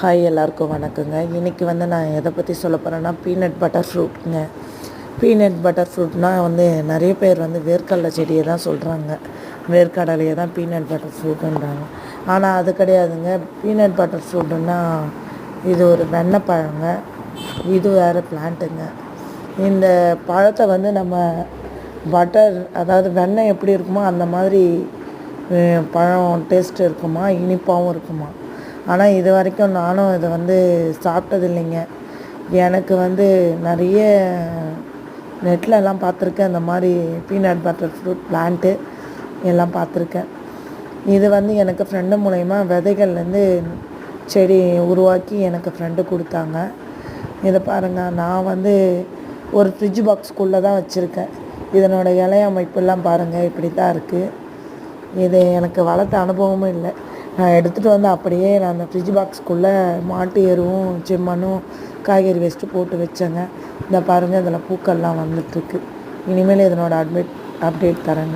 Hi எல்லாருக்கும் வணக்கங்க. இன்றைக்கி வந்து நான் எதை பற்றி சொல்ல போகிறேன்னா பீனட் பட்டர் ஃப்ரூட்ங்க பீனட் பட்டர் ஃப்ரூட்னால் வந்து நிறைய பேர் வந்து வேர்க்கடலை செடியை தான் சொல்கிறாங்க வேர்க்கடலையை தான் பீனட் பட்டர் ஃப்ரூட்டுன்றாங்க ஆனால் அது கிடையாதுங்க. பீனட் பட்டர் ஃப்ரூட்டுன்னா இது ஒரு வெண்ணெய் பழங்க இது வேறு பிளான்ட்டுங்க இந்த பழத்தை வந்து நம்ம பட்டர் அதாவது வெண்ணெய் எப்படி இருக்குமோ அந்த மாதிரி பழம் டேஸ்ட் இருக்குமா? இனிப்பாகவும் இருக்குமா? ஆனால் இது வரைக்கும் நானும் இதை வந்து சாப்பிட்டது இல்லைங்க எனக்கு வந்து நிறைய நெட்லலாம் பார்த்துருக்கேன். இந்த மாதிரி பீனட் பட்டர் ஃப்ரூட் பிளான்ட்டு எல்லாம் பார்த்துருக்கேன். இது வந்து எனக்கு ஃப்ரெண்டு மூலயமா விதைகள்லேருந்து செடி உருவாக்கி எனக்கு ஃப்ரெண்டு கொடுத்தாங்க. இதை பாருங்கள் நான் வந்து ஒரு ஃப்ரிட்ஜ் பாக்ஸ்குள்ளே தான் வச்சுருக்கேன். இதனோட இலை அமைப்பெல்லாம் பாருங்கள் இப்படி தான் இருக்குது இது எனக்கு வளர்த்த அனுபவமும் இல்லை. நான் எடுத்துகிட்டு வந்து அப்படியே நான் அந்த ஃப்ரிட்ஜ் பாக்ஸ்க்குள்ளே மாட்டு எருவும் செம்மண்ணும் காய்கறி வேஸ்ட்டு போட்டு வச்சேங்க. இந்த பாருங்கள் இதில் பூக்கள்லாம் வந்துட்டுருக்கு இனிமேல் இதனோட அப்டேட் அப்டேட் தரேங்க.